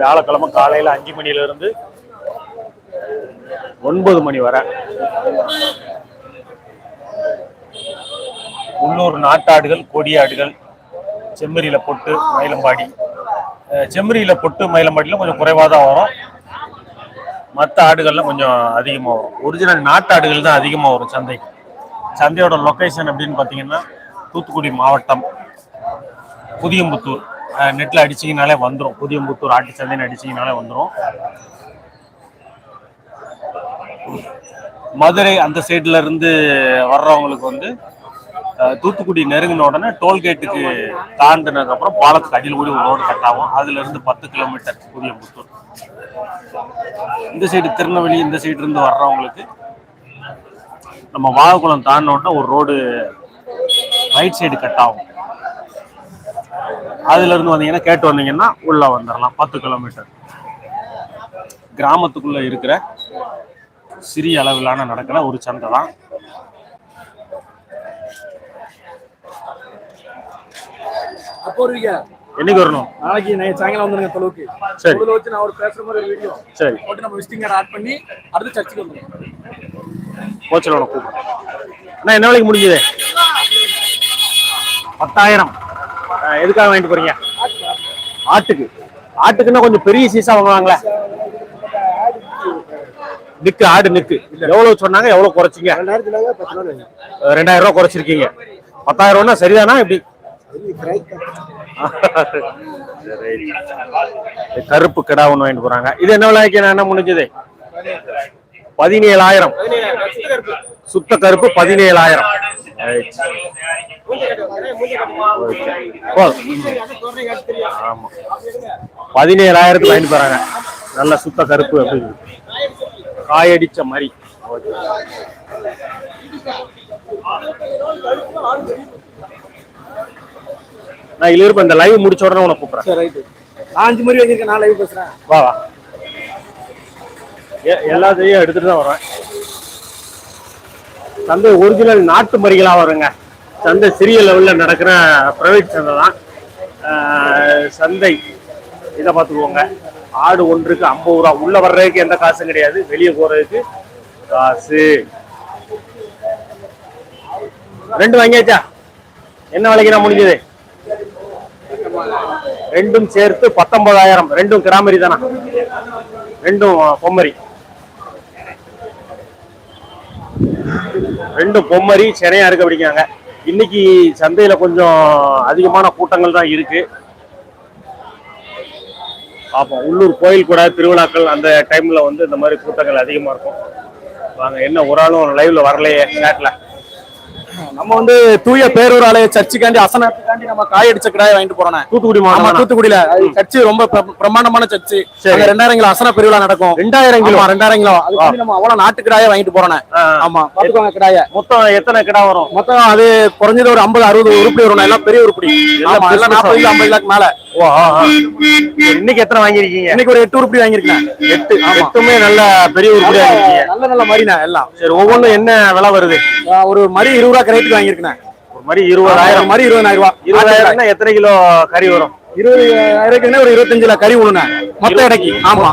வியாழக்கிழமை காலையில் அஞ்சு மணிலிருந்து ஒன்பது மணி வரை. உள்ளூர் நாட்டாடுகள் கொடியாடுகள் செம்மறியில் பொட்டு மயிலம்பாடி. செம்மறியில் பொட்டு மயிலம்பாடியில் கொஞ்சம் குறைவாக தான் வரும். மற்ற ஆடுகள்லாம் கொஞ்சம் அதிகமாக வரும். ஒரிஜினல் நாட்டாடுகள் தான் அதிகமாக வரும் சந்தை. சந்தையோட லொக்கேஷன் அப்படின்னு பார்த்தீங்கன்னா தூத்துக்குடி மாவட்டம் புதியம்புத்தூர். நெட்டில் அடிச்சிங்கனாலே வந்துடும் புதியம்புத்தூர் ஆட்டு சந்தைன்னு அடிச்சிங்கனாலே வந்துடும் மதுரை அந்த சைடுல இருந்து வர்றவங்களுக்கு வந்து தூத்துக்குடி நெருங்கின உடனே டோல்கேட்டுக்கு தாண்டினதுக்கப்புறம் பாலத்துக்கு அடியில் கூடி ஒரு ரோடு கட் ஆகும். அதுல இருந்து பத்து கிலோமீட்டர் புதியம்புத்தூர். இந்த சைடு திருநெல்வேலி இந்த சைடு இருந்து வர்றவங்களுக்கு நம்ம வாகக்குளம் தாண்டின உடனே ஒரு ரோடு ரைட் சைடு கட் ஆகும் அதுல இருந்து வந்தீங்கன்னா கேட்டு வந்தீங்கன்னா உள்ள வந்துடலாம் பத்து கிலோமீட்டர் கிராமத்துக்குள்ள இருக்கிற சிறிய அளவிலான நடக்கிற ஒரு சந்தை தான். என்னைக்கு வரணும்? நாளைக்கு நைட் சாயங்காலம் வந்துருங்க தொழுவுக்கு. சரி. தொழுல வச்சு நான் ஒரு பேசுற மாதிரி ஒரு வீடியோ. சரி. போட்டு நம்ம விசிட்டிங் கார்டு ஆட் பண்ணி அடுத்து சர்ச்சுக்கு வந்துருங்க கோச்சலோட அண்ணா என்ன வேலைக்கு முடிஞ்சது? பத்தாயிரம். எதுக்காக வாங்கிட்டு போறீங்க? ஆட்டுக்கு. ஆட்டுக்குன்னா கொஞ்சம் பெரிய சீசா வாங்குவாங்களே. நிக்கு ஆடு நிக்கு. எவ்வளவு சொன்னாங்க எவ்வளவு குறைச்சிங்க? ரெண்டாயிரம் ரூபாய் குறைச்சிருக்கீங்க. பத்தாயிரம் ரூபாய்னா சரிதானா எப்படி? கருப்பு கிடா ஒண்ணு வாங்கிட்டு போறாங்க. இது என்ன விலைக்கு என்ன முடிஞ்சது? பதினேழாயிரம். சுத்த கருப்பு பதினேழாயிரம். ஆமா பதினேழாயிரத்துக்கு வாங்கிட்டு போறாங்க. நல்ல சுத்த கருப்பு அப்படின்னு காயடிச்ச மாதிரி. நான் இதுல இருப்பேன். இந்த லைவ் முடிச்ச உடனே உனக்கு கூப்பிடுறேன். அஞ்சு மாதிரி வாங்கியிருக்கேன். நான் லைவ் பேசுறேன். வா வா. எல்லாத்தையும் எடுத்துட்டு தான் வருவேன். சந்தை ஒரிஜினல் நாட்டு மறிகளாக வருங்க. சந்தை சிறிய லெவலில் நடக்கிற ப்ரைவேட் சந்தை தான். சந்தை. இதை பார்த்துக்குவோங்க ஆடு ஒன்றுக்கு ஐம்பது ரூபா. உள்ளே வர்றதுக்கு எந்த காசும் கிடையாது. வெளியே போகிறதுக்கு காசு. ரெண்டு வாங்கியாச்சா? என்ன விலைக்குண்ணா முடிஞ்சது? ரெண்டும் சேர்த்து பத்தொன்பதாயிரம். ரெண்டும் கிராமரி தானா? ரெண்டும் பொம்மரி. ரெண்டு பொம்மரி சென்னையாக இருக்க பிடிக்காங்க இன்னைக்கு சந்தையில கொஞ்சம் அதிகமான கூட்டங்கள் தான் இருக்கு. பார்ப்போம் உள்ளூர் கோயில் கூட திருவிழாக்கள் அந்த டைம்ல வந்து இந்த மாதிரி கூட்டங்கள் அதிகமா இருக்கும். வாங்க என்ன ஒரு ஆளும் லைவ்ல வரலையே சேட்ல நம்ம வந்து தூய பேரூர் ஆலய சர்ச்சுக்காண்டி அசனத்துக்காண்டி நம்ம காய் அடிச்ச கிடாய் வாங்கிட்டு போறோம் தூத்துக்குடி மாவட்டம் தூத்துக்குடியில. சர்ச்சு ரொம்ப பிர- பிரம்மாண்டமான சர்ச்சு. ரெண்டாயிரம் கிலோ அசன பெருவிழா நடக்கும். ரெண்டாயிரம் கிலோ ரெண்டாயிரம் கிலோ அது நம்ம அவ்வளவு நாட்டு கிடாய வாங்கிட்டு போறோம். ஆமா பாத்துக்கோங்க கிடாய. மொத்தம் எத்தனை கிடா வரும்? மொத்தம் அது குறைஞ்சது ஒரு ஐம்பது அறுபது உருப்படி வரும் எல்லாம் பெரிய உருப்படி. நாற்பது ஐம்பது கிலோக்கு மேல. இன்னைக்கு எத்தனை வாங்கியிருக்கீங்க? இன்னைக்கு ஒரு எட்டு உருப்படி வாங்கியிருக்கேன் எட்டு. எட்டுமே நல்ல பெரிய உருப்படியா இருக்கீங்க நல்ல நல்ல மரினா எல்லாம். சரி ஒவ்வொன்றும் என்ன விலை வருது? ஒரு மரி இருபது ரூபா ரேட்டுக்கு வாங்கியிருக்கேன். ஒரு மாதிரி இருபதாயிரம். மரி இருபதாயிரம் ரூபாய் இருபதாயிரம்னா எத்தனை கிலோ கறி வரும்? இருபதாயிரக்குன்னா ஒரு இருபத்தஞ்சுல கறி உழுன மொத்த இடைக்கு ஆமா.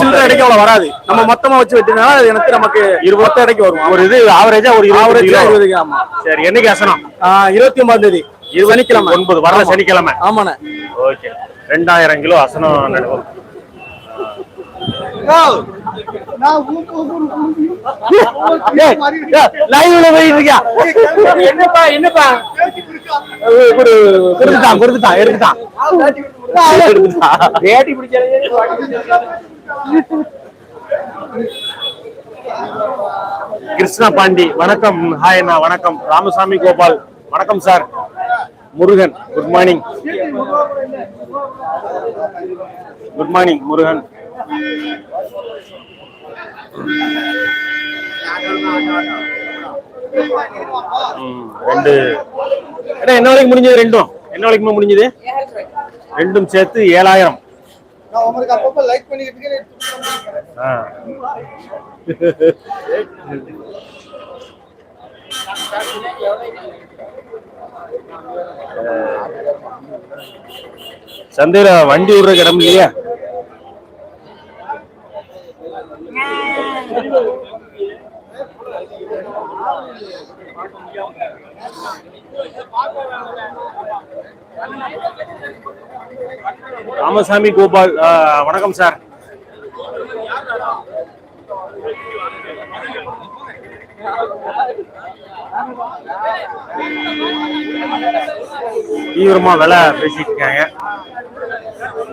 சில்லறை இடைக்கு அவ்வளவு வராது. நம்ம மொத்தமா வச்சு வெட்டினால அது எனக்கு நமக்கு இருபத்த இடைக்கு வரும். ஒரு இது ஆவரேஜா ஒரு இருபது ஆவரேஜ் கிலோ. இருபது ஆமா. சரி என்னைக்கு அசனம்? இருபத்தி ஒன்பதாம் தேதி. சனிக்கிழமை. ஒன்பது வர ஆமா. சனிக்கிழமை. ஆமாண்ணே. ஓகே. ரெண்டாயிரம் கிலோ அசனம் இருக்கியா? என்னப்பா என்னப்பா? குடு கொடுத்துட்டான் கொடுத்துட்டான் எடுத்துட்டான். எடுத்துட்டான். வேட்டி பிடிச்சாலே கிருஷ்ண பாண்டி வணக்கம். ஹாய் அண்ணா வணக்கம். ராமசாமி கோபால். வணக்கம் sir. Murugan good morning good morning Murugan. ரெண்டு. என்ன வரைக்கும் முடிஞ்சது ரெண்டும்? என்ன வரைக்கும் முடிஞ்சது? ரெண்டும் சேர்த்து ஏழாயிரம். நான் சந்தையில வண்டி விடுற இடம் இல்லையா? ராமசாமி கோபால் வணக்கம் சார். தீவிரமா விலை பேசிட்டு இருக்காங்க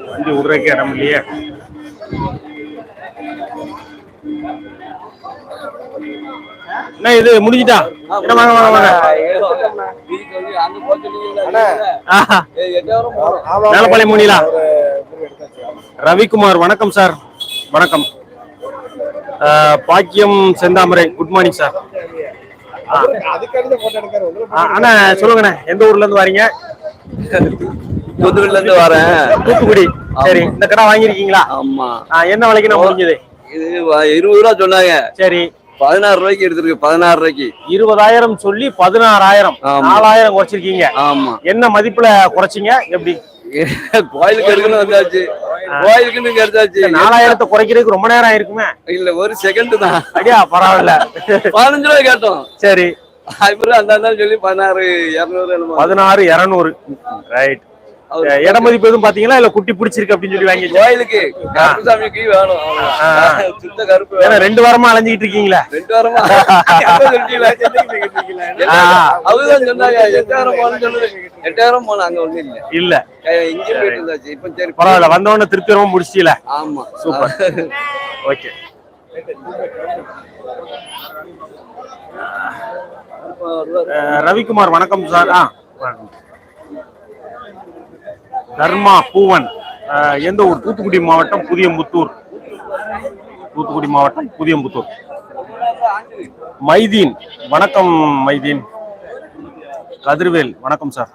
வண்டி விடுறதுக்கு இடம் இல்லையே என்ன இது முடிஞ்சிட்டா? என்ன வாங்க வாங்க வாங்க. ரவிக்குமார் வணக்கம் சார். வணக்கம். பாக்கியம் செந்தாமரை குட் மார்னிங் சார் அதுக்காண்டி போட்டோ எடுக்காரு உங்களுக்கு அண்ணா சொல்லுங்கண்ணே எந்த ஊர்ல இருந்து வரீங்க? புதுவில்ல இருந்து வரேன். தூத்துக்குடி. சரி இந்த கடை வாங்கியிருக்கீங்களா? ஆமா. என்ன விலைக்கு நான் முடிஞ்சது? இது இருபது ரூபா சொன்னாங்க. சரி. பதினாறு ரூபாய்க்கு எடுத்திருக்கு பதினாறு ரூபாய்க்கு. இருபதாயிரம் சொல்லி பதினாறாயிரம். நாலாயிரம் குறைச்சிருக்கீங்க. ஆமா. என்ன மதிப்புல குறைச்சிங்க? எப்படி? கோயிலுக்கு எடுக்கணும் வந்தாச்சு. கோயிலுக்குன்னு இங்க எடுத்தாச்சு. நாலாயிரத்தை குறைக்கிறதுக்கு ரொம்ப நேரம் ஆயிருக்குமே. இல்ல ஒரு செகண்ட் தான். அடியா பரவாயில்ல. பதினஞ்சு ரூபாய் கேட்டோம். சரி. அப்புறம் அந்த சொல்லி பதினாறு இருநூறு பதினாறு இருநூறு. ரைட் இட மதிப்பு எதுவும் பாத்தீங்களா இல்ல குட்டி பிடிச்சிருக்கு அப்படின்னு சொல்லி வாங்கி கோயிலுக்கு கருப்புசாமிக்கு வேணும். சுத்த கருப்பு ஏன்னா. ரெண்டு வாரமா அலைஞ்சிட்டு இருக்கீங்களா? ரெண்டு வாரமா. அவர்தான் சொன்னாங்க எட்டாயிரம் எட்டாயிரம் போன அங்க ஒண்ணும் இல்ல. இல்ல. இங்கே போயிட்டு இருந்தாச்சு இப்ப சரி பரவாயில்ல. வந்தவொடனே திருப்திரமா முடிச்சில ஆமா. சூப்பர். ஓகே. ரவிக்குமார் வணக்கம் சார். ஆ வணக்கம். தர்மா பூவன் எந்த ஊர்? தூத்துக்குடி மாவட்டம் புதியம்புத்தூர். தூத்துக்குடி மாவட்டம் புதியம்புத்தூர். மைதீன் வணக்கம் மைதீன். கதிர்வேல் வணக்கம் சார்.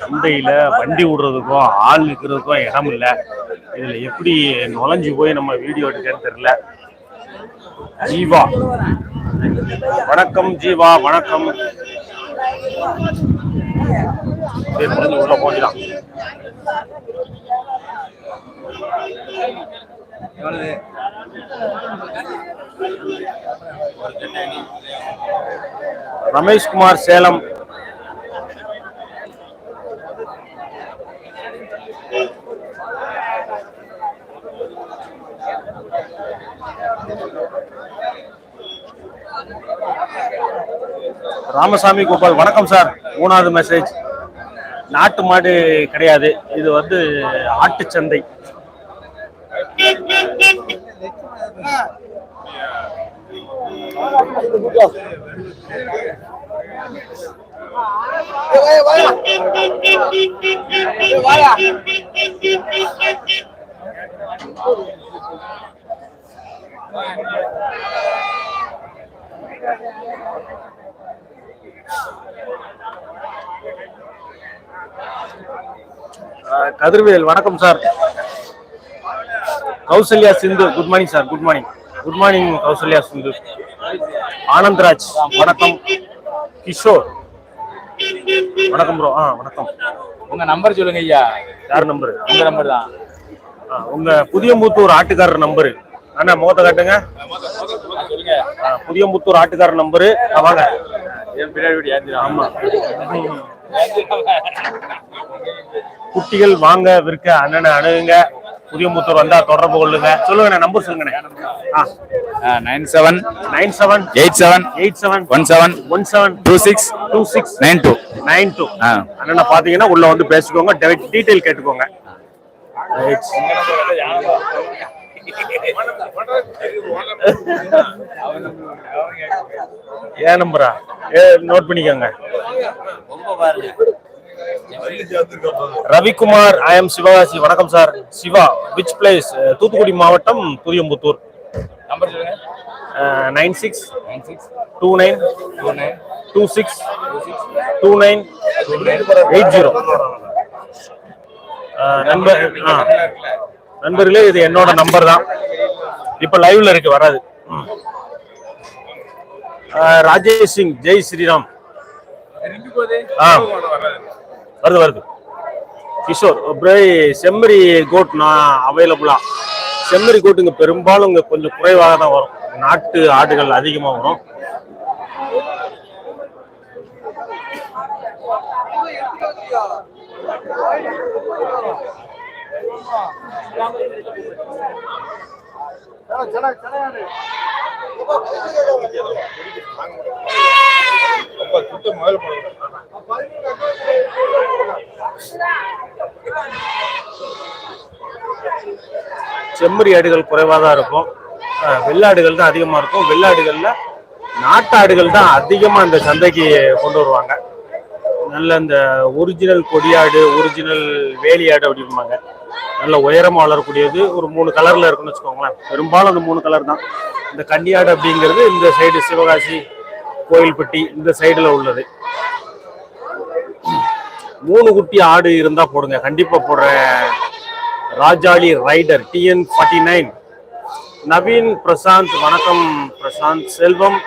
சந்தையில வண்டி விடுறதுக்கும் ஆள் நிற்கிறதுக்கும் இடம் இல்லை இதுல எப்படி நுழைஞ்சு போய் நம்ம வீடியோ எடுக்கன்னு தெரியல. ஜீவா. வணக்கம் ஜீவா வணக்கம். உள்ள போகலாம் ரமேஷ்குமார் சேலம். ராமசாமி கோபால் வணக்கம் சார். மூணாவது மெசேஜ் நாட்டு மாடு கிடையாது. இது வந்து ஆட்டுச்சந்தை சந்தை. வாயா. கதிர்வேல் வணக்கம் sir Kausalya Sindhu good morning sir good morning good morning Kausalya Sindhu. Anandraj வணக்கம். கிஷோர். வணக்கம் ப்ரோ ஆ வணக்கம். உங்க நம்பர் சொல்லுங்க ஐயா. யார் நம்பரு உங்க நம்பர் தான். உங்க புதியம்புத்தூர் ஆட்டுக்காரர் நம்பரு அண்ணா முகத்தை காட்டுங்க. சொல்லுங்க ஆ, புதியம்புத்தூர் ஆட்டுக்காரர் நம்பரு. வாங்க. ஆமா. குட்டிகள் வாங்க விற்க அண்ணனை அணுகுங்க. புதியம்புத்தூர் வந்தா தொடர்பு கொள்ளுங்க. சொல்லுங்க நம்பர் சொல்லுங்கண்ணே ஆ. Nine seven nine seven eight seven eight seven one seven one seven two six two six nine two nine two ஆ. அண்ணனை பாத்தீங்கன்னா உள்ள வந்து பேசிக்கோங்க டீட்டெயில் கேட்டுக்கோங்க. ஏன் நம்பரா ஏ நோட் பண்ணிக்கோங்க. ரவிக்குமார் ஐ எம் சிவகாசி வணக்கம் sir. Siva which place Thoothukudi மாவட்டம் Puthiyamputhur. Number nine six nine six two nine two nine two six two nine eight zero நண்பர் ஆ. நண்பர்களே இது என்னோட நம்பர் தான். இப்ப லைவ்ல இருக்கு வராது. ம். ராஜேஷ் சிங் ஜெய் ஸ்ரீராம். ஆ வருது வருது. கிஷோர் செம்மறி கோட் நான் அவைலபிளா செம்மறி கோட் இங்க பெரும்பாலும் இங்க கொஞ்சம் குறைவாக தான் வரும். நாட்டு ஆடுகள் அதிகமா வரும். முதல்ல செம்மறி ஆடுகள் குறைவாக தான் இருக்கும் வெள்ளாடுகள் தான் அதிகமாக இருக்கும். வெள்ளாடுகளில் நாட்டாடுகள் தான் அதிகமாக இந்த சந்தைக்கு கொண்டு வருவாங்க. நல்ல இந்த ஒரிஜினல் கொடியாடு ஒரிஜினல் வேலியாடு அப்படிம்பாங்க நல்ல உயரமாக வளரக்கூடியது. ஒரு மூணு கலரில் இருக்குன்னு வச்சுக்கோங்களேன். பெரும்பாலும் அந்த மூணு கலர் தான். இந்த கன்னியாடு அப்படிங்கிறது இந்த சைடு சிவகாசி கோயில்பட்டி இந்த சைடில் உள்ளது. மூணு குட்டி ஆடு இருந்தால் போடுங்க. கண்டிப்பாக போடுற Rajali rider TN forty nine Naveen Prasanth வணக்கம் பிரசாந்த். செல்வம்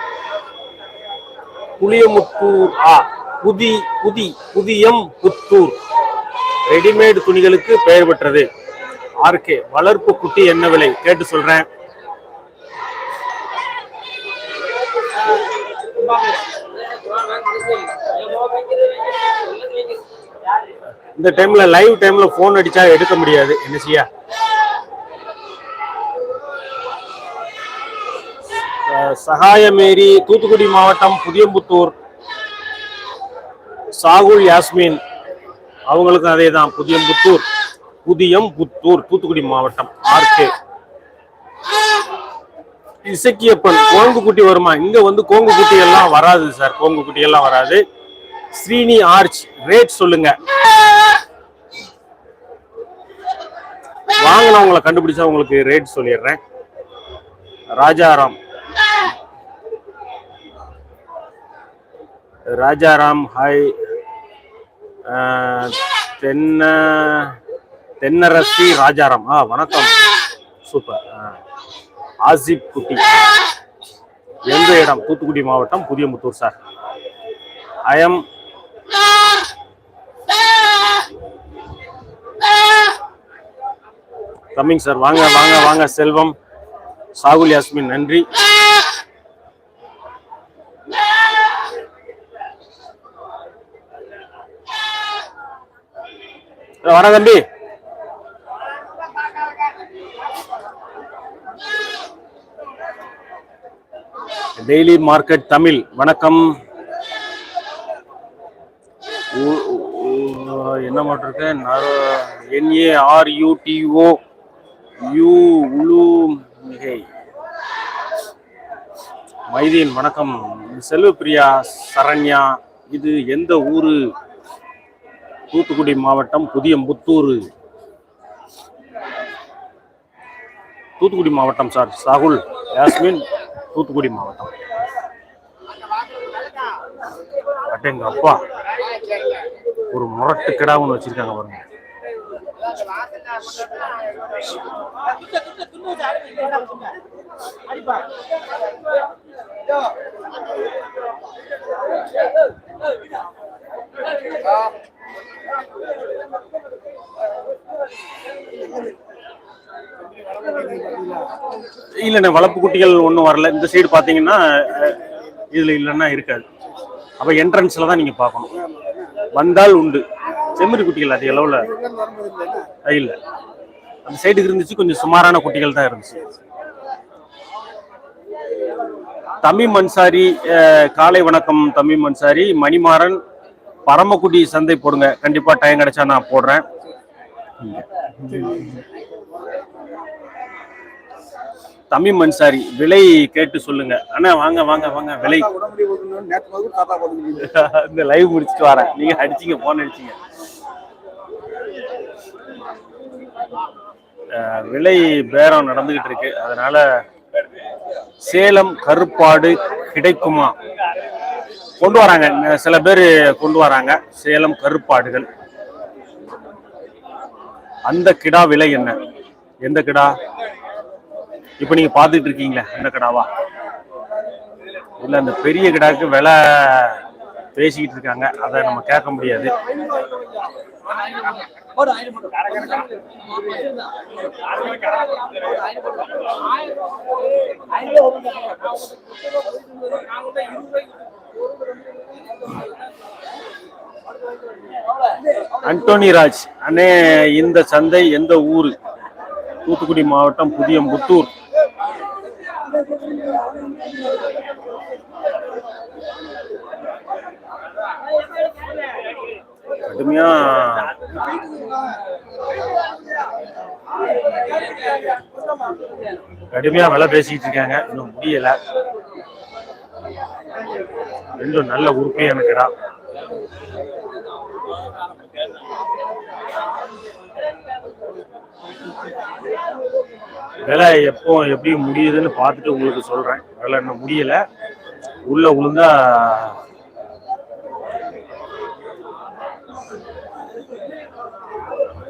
புளியமுத்தூர் ஆ புதி புதி புதியம் புத்தூர். ரெடிமேட் துணிகளுக்கு பெயர் பெற்றது. ஆர்கே வளர்ப்பு குட்டி என்ன விலை? கேட்டு சொல்றேன். இந்த டைம்ல லைவ் டைம்ல போன் அடிச்சா எடுக்க முடியாது. என்ன செய்ய? சகாயமேரி தூத்துக்குடி மாவட்டம் புதியம்புத்தூர். சாகுல் யாஸ்மின். அவங்களுக்கும் அதே தான் புதியம்புத்தூர். புதியம் புத்தூர் தூத்துக்குடி மாவட்டம் ஆர்கே. இசக்கியப்பன் கோங்கு குட்டி வருமா? இங்க வந்து கோங்கு குட்டி எல்லாம் வராது சார். கோங்கு குட்டி எல்லாம் வராது. ஸ்ரீனி ஆர்ச் ரேட் சொல்லுங்க. வாங்கினவங்களை கண்டுபிடிச்சா உங்களுக்கு ரேட் சொல்லிடுறேன். ராஜாராம். ராஜாராம் ஹாய் தென்ன தென்னரசி ராஜாராம். ஆ வணக்கம். சூப்பர். ஆசிப் குட்டி. எந்த இடம்? தூத்துக்குடி மாவட்டம் Puthiyamuthur sir. I'm coming sir வாங்க வாங்க வாங்க செல்வம். சாகுல் யாஸ்மின் நன்றி. வர தம்பி. டெய்லி மார்க்கெட் தமிழ் வணக்கம். என்ன மாட்டிருக்கு என்ஏஆர்யூடிஓ யூ உலு மிகை. மைதீன் வணக்கம். செல்வப்பிரியா சரண்யா. இது எந்த ஊரு? தூத்துக்குடி மாவட்டம் புதியம்புத்தூர். தூத்துக்குடி மாவட்டம் சார். சாகுல் யாஸ்மின். தூத்துக்குடி மாவட்டம். அட்டேங்க அப்பா. ஒரு முரட்டு கிடா ஒன்று வச்சிருக்காங்க பாருங்க. இல்லைண்ணே வளர்ப்பு குட்டிகள் ஒன்றும் வரல. இந்த சைடு பார்த்தீங்கன்னா இதுல இல்லைன்னா இருக்காது. அப்போ என்ட்ரன்ஸ்ல தான் நீங்க பார்க்கணும். வந்தால் உண்டு. செம்மறி குட்டிகள் அதிக அளவில். இல்லை. அந்த சைடுக்கு இருந்துச்சு கொஞ்சம் சுமாரான குட்டிகள் தான் இருந்துச்சு. தமிழ் அன்சாரி காலை வணக்கம் தமிழ் அன்சாரி மணிமாறன் பரமக்குடி சந்தை போடுங்க. கண்டிப்பா டைம் கிடைச்சா நான் போடுறேன். தமிம் அன்சாரி விலை கேட்டு சொல்லுங்க. அண்ணா வாங்க வாங்க வாங்க விலை. இந்த லைவ் முடிச்சுட்டு வரேன். நீங்க அடிச்சீங்க போன் அடிச்சீங்க. விலை பேரம் நடந்துகிட்டு இருக்கு. அதனால சேலம் கருப்பாடு கிடைக்குமா? கொண்டு வராங்க. சில பேர் கொண்டு வராங்க. சேலம் கருப்பாடுகள். அந்த கிடா விலை என்ன? எந்த கிடா? இப்ப நீங்க பாத்துட்டு இருக்கீங்களே அந்த கடாவா? இல்ல அந்த பெரிய கடாக்கு விலை பேசிக்கிட்டு இருக்காங்க. அதை நம்ம கேட்க முடியாது. அந்தோனி ராஜ் அண்ணே இந்த சந்தை எந்த ஊரு? தூத்துக்குடி மாவட்டம் புதிய முத்தூர் கடுமையாக கடுமையா விலை பேசிக்கிட்டு இருக்காங்க. இன்னும் முடியல. ரெண்டும் நல்ல உறுப்பியான கிடா விலை எப்போ எப்படி முடியுதுன்னு பார்த்துட்டு உங்களுக்கு சொல்றேன். விலை இன்னும் முடியல. உள்ள உளுந்தா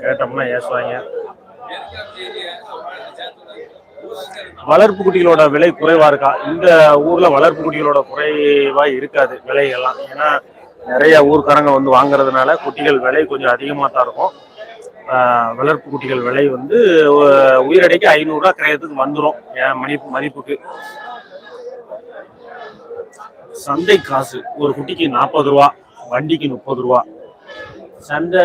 கேட்டோம்னா ஏசுவாங்க வளர்ப்பு குட்டிகளோட விலை குறைவா இருக்கா? இந்த ஊர்ல வளர்ப்பு குட்டிகளோட குறைவா இருக்காது விலைகள்லாம். ஏன்னா நிறைய ஊர்க்காரங்க வந்து வாங்குறதுனால குட்டிகள் விலை கொஞ்சம் அதிகமா தான் இருக்கும். வளர்ப்பு குட்டிகள் விலை வந்து உயிரடைக்கு ஐநூறுரூவா கிரயத்துக்கு வந்துடும் என் மதிப்பு மதிப்புக்கு. சந்தை காசு. ஒரு குட்டிக்கு நாற்பது ரூபா வண்டிக்கு முப்பது ரூபா. சந்தை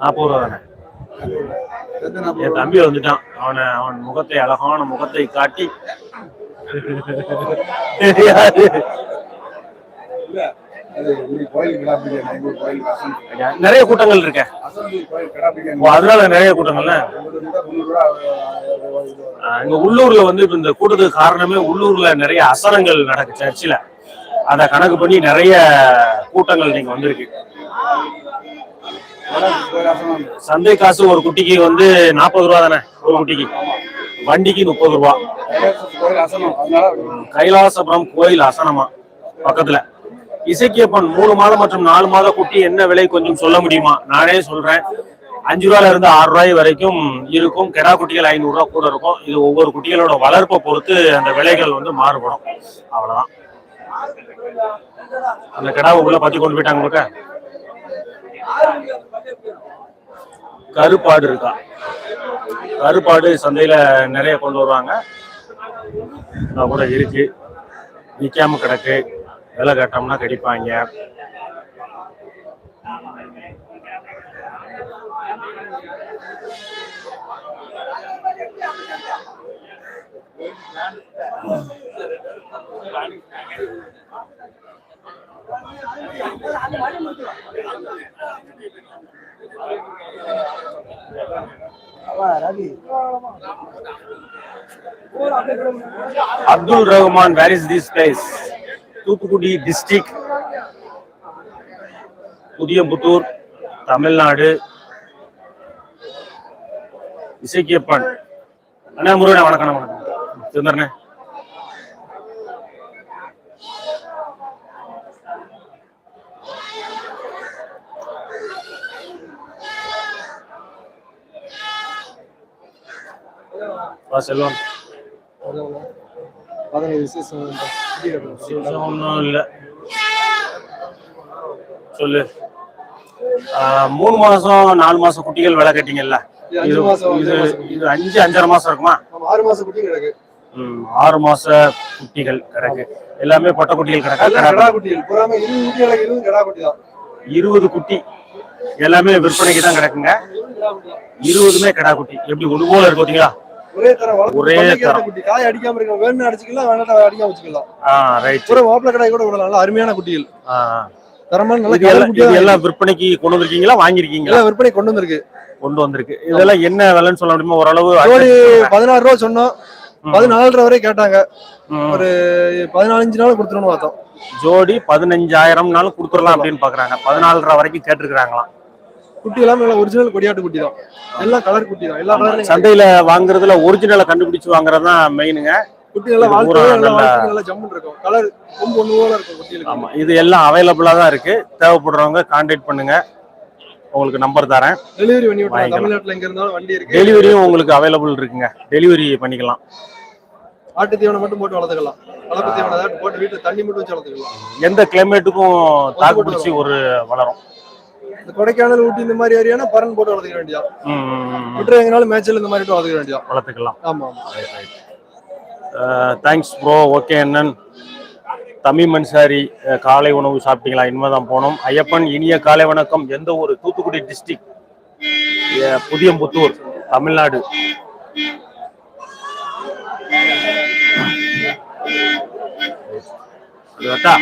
நாற்பது ரூபா தானே? என் தம்பி வந்துட்டான். அவனை அவன் முகத்தை அழகான முகத்தை காட்டி. நிறைய கூட்டங்கள் இருக்க. அதனால நிறைய கூட்டங்கள்ல? இங்க உள்ளூர்ல வந்து இப்ப இந்த கூட்டத்துக்கு காரணமே உள்ளூர்ல நிறைய அசனங்கள் நடக்கு சர்ச்சில். அதை கணக்கு பண்ணி நிறைய கூட்டங்கள் நீங்க வந்திருக்கு. சந்தை காசு ஒரு குட்டிக்கு வந்து நாற்பது ரூபா தானே? ஒரு குட்டிக்கு. வண்டிக்கு முப்பது ரூபா. கைலாசபுரம் கோயில் அசனமா பக்கத்துல. இசைக்கியப்பன் மூணு மாதம் மற்றும் நாலு மாத குட்டி என்ன விலை கொஞ்சம் சொல்ல முடியுமா? நானே சொல்றேன். அஞ்சு ரூபால இருந்து ஆறு ரூபாய் வரைக்கும் இருக்கும். கெடா குட்டிகள் ஐநூறு ரூபா கூட இருக்கும். இது ஒவ்வொரு குட்டிகளோட வளர்ப்பை பொறுத்து அந்த விலைகள் வந்து மாறுபடும். அவ்வளவுதான். அந்த கெடாவை உள்ள பத்தி கொண்டு போயிட்டாங்க உங்களுக்கு? கருப்பாடு இருக்கா? கருப்பாடு சந்தையில நிறைய கொண்டு வருவாங்க. கூட இருக்கு. நிக்காம கிடக்கு. விலை கேட்டோம்னா கடிப்பாங்க. Abdul Rahman where is this place Thoothukudi district Puthiyaputhur Tamil Nadu. Isakkiappan. அண்ணா முருகண்ணா வணக்கம் வணக்கம். சுந்தரண்ணே வா செல்வம். ஒன்றும் இல்லை. சொல்லு. மூணு மாசம் நாலு மாசம் குட்டிகள் விலை கட்டிங்கல்ல. இது இது அஞ்சு அஞ்சரை மாசம் இருக்குமா? ஆறு மாசம் குட்டி கிடக்கு. ம், ஆறு மாச குட்டிகள் கிடக்கு. எல்லாமே பொட்டை குட்டிகள் கிடக்கு? குட்டிகள். இருபது குட்டி எல்லாமே விற்பனைக்கு தான் கிடக்குங்க. இருபதுமே கிடா குட்டி. எப்படி ஒண்ணு போல இருக்கு பாத்தீங்களா? ஒரே ஒரே தரம். குட்டி காய் அடிக்காம இருக்க வேணும் அடிச்சுக்கலாம் அடிக்காம வச்சுக்கலாம் ரைட் பூரா மாப்பிள கடாய் கூட விடலாம். நல்லா அருமையான குட்டிகள். தரமான நல்ல எல்லாம் விற்பனைக்கு கொண்டு வந்திருக்கீங்களா? வாங்கியிருக்கீங்களா? எல்லாம் விற்பனை கொண்டு வந்திருக்கு. கொண்டு வந்திருக்கு. இதெல்லாம் என்ன விலைன்னு சொல்ல முடியுமா? ஓரளவு ஜோடி பதினாறு ரூபா சொன்னோம். பதினாலரை வரை கேட்டாங்க. ஒரு பதினாலஞ்சு நாள் கொடுத்துருன்னு பார்த்தோம். ஜோடி பதினஞ்சாயிரம்னாலும் கொடுத்துடலாம் அப்படின்னு பாக்குறாங்க. பதினாலரை வரைக்கும் கேட்டிருக்கிறாங்களாம். குட்டி எல்லாமே நல்லா ஒரிஜினல் கொடியாட்டு குட்டி தான். எல்லாம் கலர் குட்டி தான். எல்லா கலர்லயும் சந்தையில வாங்குறதுல ஒரிஜினலை கண்டுபிடிச்சு வாங்குறது தான் மெயினுங்க குட்டி நல்லா இது வாழ்க்கை பூரா நல்லா ஜம்முன்னு இருக்கும். கலர் கொம்பு ஒண்ணு போல இருக்கும் குட்டிகளுக்கு. ஆமா இது எல்லாம் அவைலபிளா தான் இருக்கு. தேவைப்படுறவங்க கான்டாக்ட் பண்ணுங்க. உங்களுக்கு நம்பர் தரேன். டெலிவரி பண்ணி. தமிழ்நாட்டுல எங்க இருந்தாலும் வண்டி இருக்கு. டெலிவரியும் உங்களுக்கு அவைலபிள் இருக்குங்க. டெலிவரி பண்ணிக்கலாம். ஆட்டு தீவனம் மட்டும் போட்டு வளர்த்துக்கலாம். கலப்பு தீவனம் போட்டு வீட்டுல தண்ணி மட்டும் வச்சு வளர்த்துக்கலாம். எந்த கிளைமேட்டுக்கும் தாக்கு பிடிச்சி ஒரு வளரும். இந்த கொடைக்கானல் ஊட்டி இந்த மாதிரி ஏரியானா பறன் போட்டு வளர்த்துக்க வேண்டியதா? ம், ம், ம். விட்டு எங்கனாலும் மேய்ச்சல் இந்த மாதிரி வளர்த்துக்க வேண்டியதா? வளர்த்துக்கலாம். ஆமா தேங்க்ஸ் ப்ரோ ஓகே அண்ணன். தமிழ் மன்சாரி காலை உணவு சாப்பிட்டீங்களா? இனிமேதான் போனோம் ஐயப்பன் இனிய காலை வணக்கம். எந்த ஊர்? தூத்துக்குடி டிஸ்ட்ரிக்ட் புதியம்புத்தூர் தமிழ்நாடு. வரட்டா?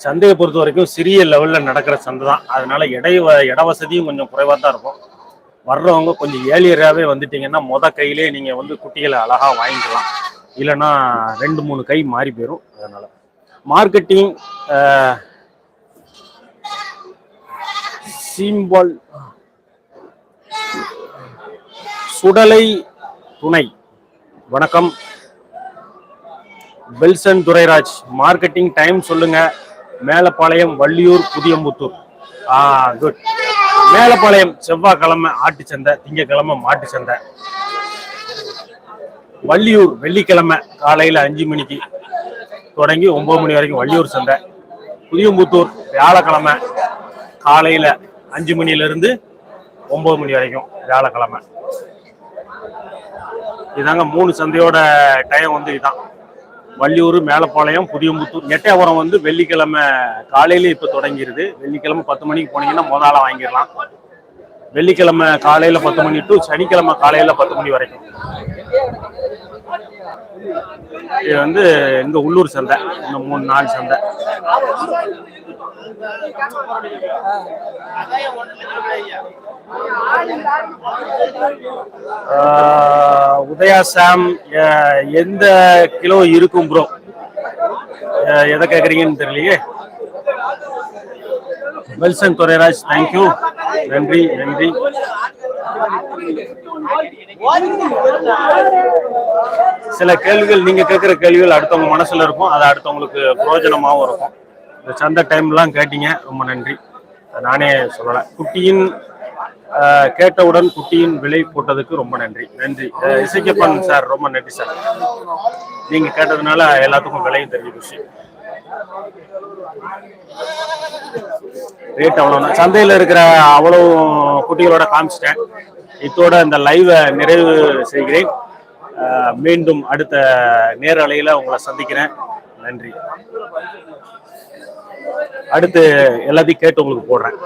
சந்தையை பொறுத்த வரைக்கும் சிறிய லெவலில் நடக்கிற சந்தை தான். அதனால இடை வ- இட வசதியும் கொஞ்சம் குறைவாக தான் இருக்கும். வர்றவங்க கொஞ்சம் ஏழியராகவே வந்துட்டீங்கன்னா மொத கையிலே நீங்கள் வந்து குட்டிகளை அழகாக வாங்கிக்கலாம். இல்லைன்னா ரெண்டு மூணு கை மாறி போயிடும் அதனால் மார்க்கெட்டிங் சீம்பால் சுடலை துணை. வணக்கம். பெல்சன் துரைராஜ். மார்க்கெட்டிங் டைம் சொல்லுங்க. மேலப்பாளையம் வள்ளியூர் புதியம்புத்தூர். ஆ குட் மேலப்பாளையம் செவ்வாய்க்கிழமை ஆட்டு சந்தை திங்கக்கிழமை மாட்டு சந்தை. வள்ளியூர் வெள்ளிக்கிழமை காலையில அஞ்சு மணிக்கு தொடங்கி ஒன்பது மணி வரைக்கும் வள்ளியூர் சந்தை. புதியம்புத்தூர் வியாழக்கிழமை காலையில அஞ்சு மணில இருந்து ஒன்பது மணி வரைக்கும் வியாழக்கிழமை. இதாங்க மூணு சந்தையோட டைம் வந்து இதுதான் வள்ளியூர் மேலப்பாளையம் புதியம்புத்தூர். நெட்டையாபுரம் வந்து வெள்ளிக்கிழமை காலையில இப்போ தொடங்கிடுது வெள்ளிக்கிழமை பத்து மணிக்கு போனீங்கன்னா முதல்ல வாங்கிடலாம். வெள்ளிக்கிழமை காலையில பத்து மணி டு சனிக்கிழமை காலையில பத்து மணி வரைக்கும். இது வந்து இந்த உள்ளூர் சந்தை. இந்த மூணு நாலு சந்தை. உதயா சாம் எந்த கிலோ இருக்கும் ப்ரோ எதை கேட்குறீங்கன்னு தெரியலையே. வெல்சன் துரைராஜ் தேங்க்யூ நன்றி நன்றி. சில கேள்விகள் நீங்க கேட்குற கேள்விகள் அடுத்தவங்க மனசுல இருக்கும். அது அடுத்தவங்களுக்கு பிரயோஜனமாகவும் இருக்கும். இந்த சந்தை டைம்லாம் கேட்டீங்க. ரொம்ப நன்றி. நானே சொல்லலை. குட்டியின் கேட்டவுடன் குட்டியின் விலை போட்டதுக்கு ரொம்ப நன்றி. நன்றி. இசைக்கப்பன் சார் ரொம்ப நன்றி சார். நீங்க கேட்டதுனால எல்லாத்துக்கும் விலையும் தெரிஞ்சு போச்சு. ரேட் அவ்வளோ சந்தையில் இருக்கிற அவ்வளோ குட்டிகளோட காமிச்சிட்டேன். இத்தோட இந்த லைவை நிறைவு செய்கிறேன். மீண்டும் அடுத்த நேரலையில் உங்களை சந்திக்கிறேன். நன்றி. அடுத்து எல்லாத்தையும் கேட்டு உங்களுக்கு போடுறேன்.